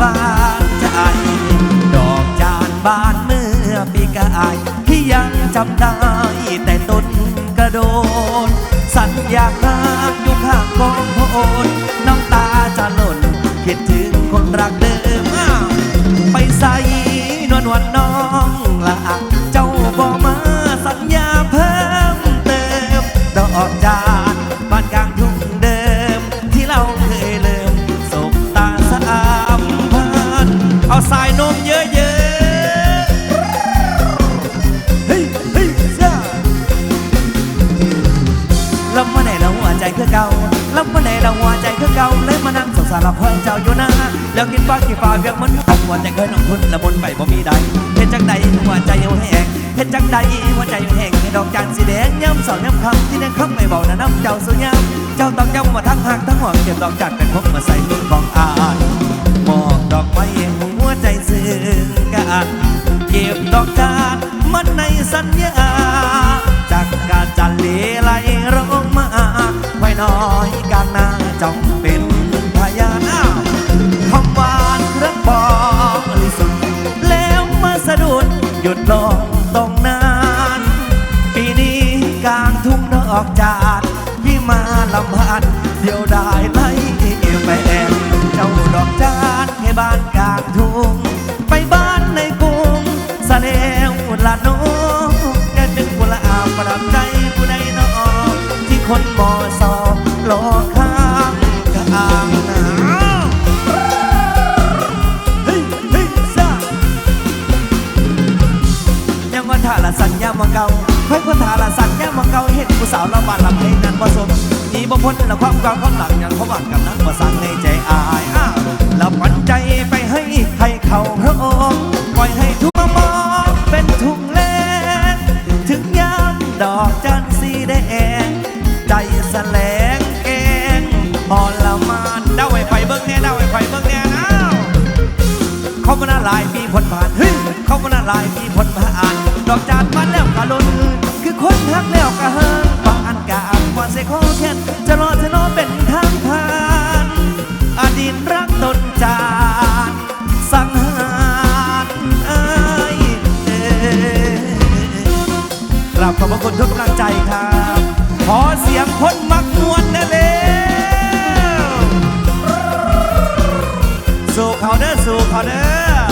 บางจันดอกจานบานเมื่อปีกายที่ยังจำได้แต่ต้นกระโดน สัญญาขางอยู่ข้างกองโพนน้ำตาจะหล่นคิดถึงคนรักเดิม ไปใส่นวลวันน้องละเจ้าบอกมาสัญญาเพิ่มเติมดอกจานบานกลางทุ่งเดิมที่เรา ใจคือเก่าแล้วเมื่อไหร่เราหัวใจคือเก่าเลยมานั่งสงสารเราเพื่อนเจ้าอยู่นะแล้วกินฟ้ากี่ฟ้าเพียงมันหัวใจเคยลงทุนละบนไปบ่มีใดเห็นจังใดหัวใจยังแห้งเห็นจังใดหัวใจยังแห้งให้ดอกจันสีแดงย้ำสอนย้ำคำที่แดงคำไม่เบานะน้ำเจ้าสุยามเจ้าต้องย้ำมาทั้งหักทั้งหวังเก็บดอกจันเป็นพกมาใส่ จ้องเป็นพยานาคำหวานรักบอกลิสุดแล้วมาสะดุดหยุดลงตรงนั้น ปีนี้กลางทุ่งดอกจานที่มาลำพันเดียวได้ไล่แฟนเจ้าดอกจานให้บ้านกลางทุ่งไปบ้านในกรุงสะเลวละน้องแกเป็นกุละอาประดับใจผู้ใดน้องที่คนบ่อสอ ท่าละสัญญามาเก่าเฮ้ยคนทาละสัญญามาเก่าเห็นผู้สาวละบานลำเพลงนั้นผสมนีบ่พ้นละความกลางความหลังยังเขาหวังกับนักประสังในใจอายอ้าวละปันใจไปให้ใครเขาพระองค์ปล่อยให้ทุกมมองเป็นทุ่งแลงถึงยามดอกจันทร์สีแดงใจแสลงแกงพอละมานเดาไว้ไฟเบิ้งแน่เดาไว้ไฟเบิ้งแน่น้าเขามาหน้าลายปีผลผ่านเฮ้ยเขามาหน้าลายปีผลผ่านดอกจัน กะลนคือคนทักแล้วกะเฮิงบางอันกะอันว่าเสคอแค้นจะรอจะรอเป็นทางผ่านอดีตรักตนจานสังหารเอ้ยเอกราบขอบพระคุณทุกกำลังใจครับ ขอเสียงคนมักมวนแน่เร็วสู่เขาเด้อสู่เขาเด้อ